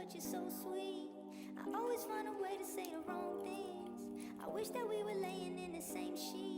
but you're so sweet. I always find a way to say the wrong things. I wish that we were laying in the same sheet.